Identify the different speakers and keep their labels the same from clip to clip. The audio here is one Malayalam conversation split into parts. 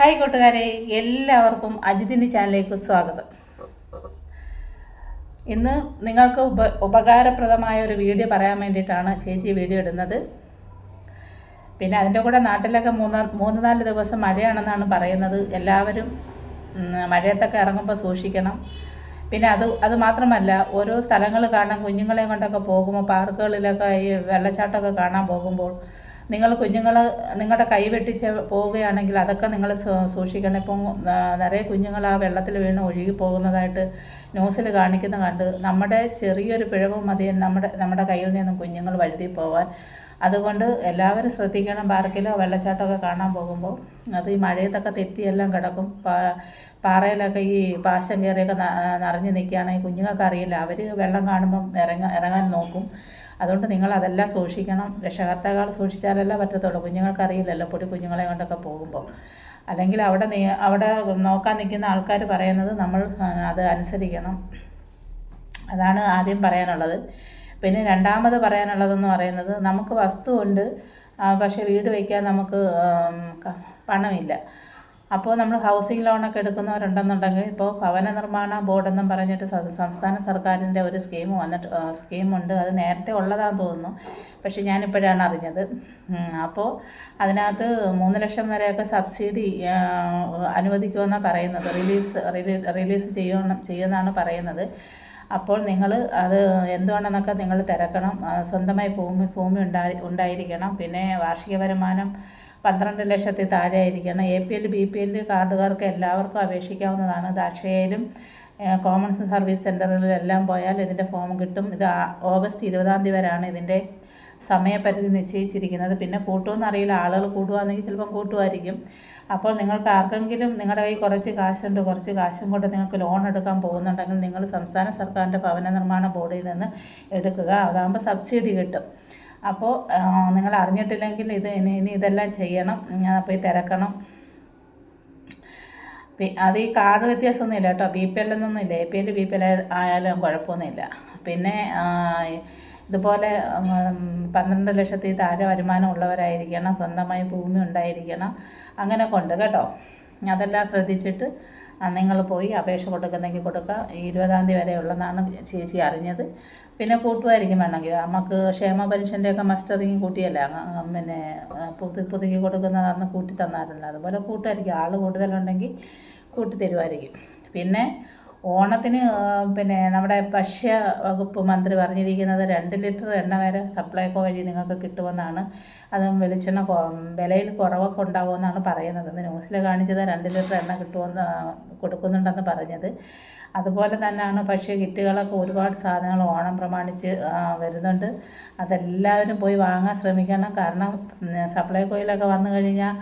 Speaker 1: ഹായ് കൂട്ടുകാരെ എല്ലാവർക്കും അജിതിന്റെ ചാനലിലേക്ക് സ്വാഗതം. ഇന്ന് നിങ്ങൾക്ക് ഉപ ഉപകാരപ്രദമായ ഒരു വീഡിയോ പറയാൻ വേണ്ടിയിട്ടാണ് ചേച്ചി വീഡിയോ ഇടുന്നത്. പിന്നെ അതിന്റെ കൂടെ നാട്ടിലൊക്കെ മൂന്ന് മൂന്ന് നാല് ദിവസം മഴയാണെന്നാണ് പറയുന്നത്. എല്ലാവരും മഴയത്തൊക്കെ ഇറങ്ങുമ്പോൾ സൂക്ഷിക്കണം. പിന്നെ അത് അത് മാത്രമല്ല ഓരോ സ്ഥലങ്ങൾ കാണാൻ കുഞ്ഞുങ്ങളെയും കൊണ്ടൊക്കെ പോകുമ്പോൾ പാർക്കുകളിലൊക്കെ ഈ വെള്ളച്ചാട്ടമൊക്കെ കാണാൻ പോകുമ്പോൾ നിങ്ങൾ കുഞ്ഞുങ്ങൾ നിങ്ങളുടെ കൈ വെട്ടിച്ച് പോവുകയാണെങ്കിൽ അതൊക്കെ നിങ്ങൾ സൂക്ഷിക്കണം. ഇപ്പം നിറയെ കുഞ്ഞുങ്ങൾ ആ വെള്ളത്തിൽ വീണ് ഒഴുകി പോകുന്നതായിട്ട് ന്യൂസിൽ കാണിക്കുന്ന കണ്ട് നമ്മുടെ ചെറിയൊരു പിഴവ് മതി നമ്മുടെ നമ്മുടെ കയ്യിൽ നിന്നും കുഞ്ഞുങ്ങൾ വഴുതി പോവാൻ അതുകൊണ്ട് എല്ലാവരും ശ്രദ്ധിക്കണം. പാർക്കിലോ വെള്ളച്ചാട്ടമൊക്കെ കാണാൻ പോകുമ്പോൾ. അത് ഈ മഴയത്തൊക്കെ തെറ്റിയെല്ലാം കിടക്കും. പാറയിലൊക്കെ ഈ പാശം കയറിയൊക്കെ നിറഞ്ഞു നിൽക്കുകയാണെങ്കിൽ കുഞ്ഞുങ്ങൾക്ക് അറിയില്ല. അവർ വെള്ളം കാണുമ്പം ഇറങ്ങാൻ ഇറങ്ങാൻ നോക്കും. അതുകൊണ്ട് നിങ്ങൾ അതെല്ലാം സൂക്ഷിക്കണം. രക്ഷകർത്താക്കൾ സൂക്ഷിച്ചാലല്ല പറ്റത്തുള്ളൂ. കുഞ്ഞുങ്ങൾക്ക് അറിയില്ലല്ലോ പൊടി കുഞ്ഞുങ്ങളെ കൊണ്ടൊക്കെ പോകുമ്പോൾ. അല്ലെങ്കിൽ അവിടെ അവിടെ നോക്കാൻ നിൽക്കുന്ന ആൾക്കാർ പറയുന്നത് നമ്മൾ അത് അനുസരിക്കണം. അതാണ് ആദ്യം പറയാനുള്ളത്. പിന്നെ രണ്ടാമത് പറയാനുള്ളതെന്ന് പറയുന്നത് നമുക്ക് വസ്തു ഉണ്ട് പക്ഷേ വീട് വയ്ക്കാൻ നമുക്ക് പണമില്ല. അപ്പോൾ നമ്മൾ ഹൗസിംഗ് ലോണൊക്കെ എടുക്കുന്നവരുണ്ടെന്നുണ്ടെങ്കിൽ ഇപ്പോൾ ഭവന നിർമ്മാണ ബോർഡെന്നും പറഞ്ഞിട്ട് സംസ്ഥാന സർക്കാരിന്റെ ഒരു സ്കീം വന്നിട്ട് സ്കീമുണ്ട്. അത് നേരത്തെ ഉള്ളതാണെന്ന് തോന്നുന്നു. പക്ഷേ ഞാനിപ്പോഴാണ് അറിഞ്ഞത്. അപ്പോൾ അതിനകത്ത് മൂന്ന് ലക്ഷം വരെയൊക്കെ സബ്സിഡി അനുവദിക്കുമെന്നാണ് പറയുന്നത്. റിലീസ് റിലീസ് ചെയ്യണം ചെയ്യുമെന്നാണ് പറയുന്നത്. അപ്പോൾ നിങ്ങൾ അത് എന്തുവാണെന്നൊക്കെ നിങ്ങൾ തിരക്കണം. സ്വന്തമായി ഭൂമി ഭൂമി ഉണ്ടായി ഉണ്ടായിരിക്കണം. പിന്നെ വാർഷിക വരുമാനം പന്ത്രണ്ട് ലക്ഷത്തിൽ താഴെ ആയിരിക്കണം A P L B P L കാർഡുകാർക്ക് എല്ലാവർക്കും അപേക്ഷിക്കാവുന്നതാണ്. ഏ, കോമൺ സർവീസ് സെന്ററുകളിലെല്ലാം പോയാൽ ഇതിന്റെ ഫോം കിട്ടും. ഇത് ഓഗസ്റ്റ് ഇരുപതാം തീയതി വരെയാണ് ഇതിന്റെ സമയപരിധി നിശ്ചയിച്ചിരിക്കുന്നത്. പിന്നെ കൂട്ടുമെന്നറിയില്ല ആളുകൾ കൂടുകയാണെങ്കിൽ ചിലപ്പം കൂട്ടുമായിരിക്കും അപ്പോൾ നിങ്ങൾക്ക് ആർക്കെങ്കിലും നിങ്ങളുടെ കയ്യിൽ കുറച്ച് കാശുണ്ട് കുറച്ച് കാശും കൊണ്ട് നിങ്ങൾക്ക് ലോൺ എടുക്കാൻ പോകുന്നുണ്ടെങ്കിൽ നിങ്ങൾ സംസ്ഥാന സർക്കാരിന്റെ ഭവന നിർമ്മാണ ബോർഡിൽ നിന്ന് എടുക്കുക. അതാകുമ്പോൾ സബ്സിഡി കിട്ടും. അപ്പോൾ നിങ്ങൾ അറിഞ്ഞിട്ടില്ലെങ്കിൽ ഇത് ഇനി ഇനി ഇതെല്ലാം ചെയ്യണം. അപ്പോൾ ഈ തിരക്കണം. അത് ഈ കാർഡ് വ്യത്യാസമൊന്നുമില്ല കേട്ടോ. ബി പി എൽ എന്നൊന്നും ഇല്ല. A P L B P L ആയാലും കുഴപ്പമൊന്നുമില്ല പിന്നെ ഇതുപോലെ പന്ത്രണ്ട് ലക്ഷത്തിൽ താഴെ വരുമാനം ഉള്ളവരായിരിക്കണം സ്വന്തമായി ഭൂമി ഉണ്ടായിരിക്കണം അങ്ങനെ കൊണ്ട് കേട്ടോ. അതെല്ലാം ശ്രദ്ധിച്ചിട്ട് നിങ്ങൾ പോയി അപേക്ഷ കൊടുക്കുന്നെങ്കിൽ കൊടുക്കുക. ഇരുപതാം തീയതി വരെ ഉള്ളതാണ് ചേച്ചി അറിഞ്ഞത്. പിന്നെ കൂട്ടുമായിരിക്കും വേണമെങ്കിൽ. നമുക്ക് ക്ഷേമ പെൻഷന്റെയൊക്കെ മസ്റ്ററിങ് കൂട്ടിയല്ലേ? പിന്നെ പുതു പുതുക്കി കൊടുക്കുന്നത് അന്ന് കൂട്ടി തന്നായിരുന്നല്ലോ. അതുപോലെ കൂട്ടുമായിരിക്കും. ആൾ കൂടുതലുണ്ടെങ്കിൽ കൂട്ടി തരുമായിരിക്കും. പിന്നെ ഓണത്തിന് പിന്നെ നമ്മുടെ ഭക്ഷ്യ വകുപ്പ് മന്ത്രി പറഞ്ഞിരിക്കുന്നത് രണ്ട് ലിറ്റർ എണ്ണ വരെ സപ്ലൈകോ വഴി നിങ്ങൾക്ക് കിട്ടുമെന്നാണ്. അതും വെളിച്ചെണ്ണ വിലയിൽ കുറവൊക്കെ ഉണ്ടാകുമെന്നാണ് പറയുന്നത്. ഇന്ന് ന്യൂസിൽ കാണിച്ചത് രണ്ട് ലിറ്റർ എണ്ണ കിട്ടുമെന്ന് കൊടുക്കുന്നുണ്ടെന്ന് പറഞ്ഞത്. അതുപോലെ തന്നെയാണ് ഭക്ഷ്യ കിറ്റുകളൊക്കെ ഒരുപാട് സാധനങ്ങൾ ഓണം പ്രമാണിച്ച് വരുന്നുണ്ട്. അതെല്ലാവരും പോയി വാങ്ങാൻ ശ്രമിക്കണം. കാരണം സപ്ലൈകോയിലൊക്കെ വന്നു കഴിഞ്ഞാൽ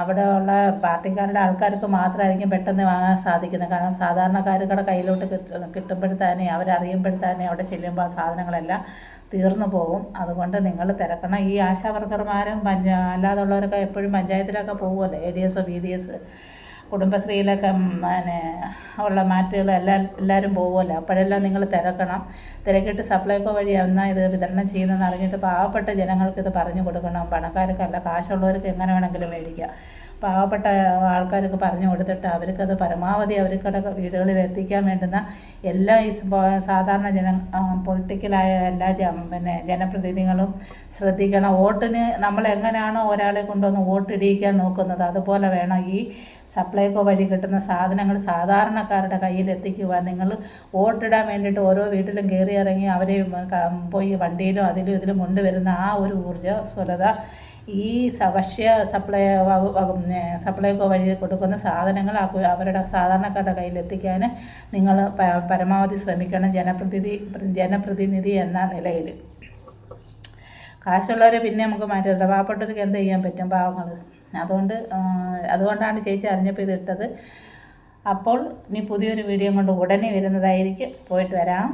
Speaker 1: അവിടെ ഉള്ള പാർട്ടിക്കാരുടെ ആൾക്കാർക്ക് മാത്രമായിരിക്കും പെട്ടെന്ന് വാങ്ങാൻ സാധിക്കുന്നത്. കാരണം സാധാരണക്കാരുടെ കയ്യിലോട്ട് കിട്ടും കിട്ടുമ്പോഴത്തേനെ അവരറിയുമ്പോഴത്തേനെ അവിടെ ചെല്ലുമ്പോൾ സാധനങ്ങളെല്ലാം തീർന്നു പോകും. അതുകൊണ്ട് നിങ്ങൾ തിരക്കണം. ഈ ആശാ വർക്കർമാരും പഞ്ചാ അല്ലാതുള്ളവരൊക്കെ എപ്പോഴും പഞ്ചായത്തിലൊക്കെ പോകുമല്ലോ. A D S B D S കുടുംബശ്രീയിലൊക്കെ പിന്നെ ഉള്ള മാറ്റുകൾ എല്ലാ എല്ലാവരും പോകുമല്ലോ അപ്പോഴെല്ലാം നിങ്ങൾ തിരക്കണം. തിരക്കിയിട്ട് സപ്ലൈകോ വഴി എന്നാൽ ഇത് വിതരണം ചെയ്യുന്നതെന്ന് അറിഞ്ഞിട്ട് പാവപ്പെട്ട ജനങ്ങൾക്ക് ഇത് പറഞ്ഞു കൊടുക്കണം. പണക്കാർക്കല്ല കാശുള്ളവർക്ക് എങ്ങനെ വേണമെങ്കിലും മേടിക്കാം. പാവപ്പെട്ട ആൾക്കാർക്ക് പറഞ്ഞു കൊടുത്തിട്ട് അവർക്കത് പരമാവധി അവർക്കടെ വീടുകളിൽ എത്തിക്കാൻ വേണ്ടുന്ന എല്ലാ ഈ സാധാരണ ജന പൊളിറ്റിക്കലായ എല്ലാ പിന്നെ ജനപ്രതിനിധികളും ശ്രദ്ധിക്കണം. വോട്ടിന് നമ്മൾ എങ്ങനെയാണോ ഒരാളെ കൊണ്ടുവന്ന് വോട്ടിടിയിക്കാൻ നോക്കുന്നത് അതുപോലെ വേണം ഈ സപ്ലൈകോ വഴി കിട്ടുന്ന സാധനങ്ങൾ സാധാരണക്കാരുടെ കയ്യിൽ എത്തിക്കുവാൻ. നിങ്ങൾ വോട്ടിടാൻ വേണ്ടിയിട്ട് ഓരോ വീട്ടിലും കയറി ഇറങ്ങി അവരെ പോയി വണ്ടിയിലും അതിലും ഇതിലും കൊണ്ടുവരുന്ന ആ ഒരു ഊർജസ്വലത ഈ ഭക്ഷ്യ സപ്ലൈ സപ്ലൈകോ വഴി കൊടുക്കുന്ന സാധനങ്ങൾ അവരുടെ സാധാരണക്കാരുടെ കയ്യിലെത്തിക്കാൻ നിങ്ങൾ പരമാവധി ശ്രമിക്കണം. ജനപ്രതിനിധി ജനപ്രതിനിധി എന്ന നിലയിൽ. കാശുള്ളവരെ പിന്നെ നമുക്ക് മാറ്റരുത് പാവപ്പെട്ടവർക്ക് എന്ത് ചെയ്യാൻ പറ്റും പാവങ്ങൾ അതുകൊണ്ട് അതുകൊണ്ടാണ് ചേച്ചി അറിഞ്ഞപ്പോൾ ഇതിട്ടത്. അപ്പോൾ ഇനി പുതിയൊരു വീഡിയോ കൊണ്ട് ഉടനെ വരുന്നതായിരിക്കും. പോയിട്ട് വരാം.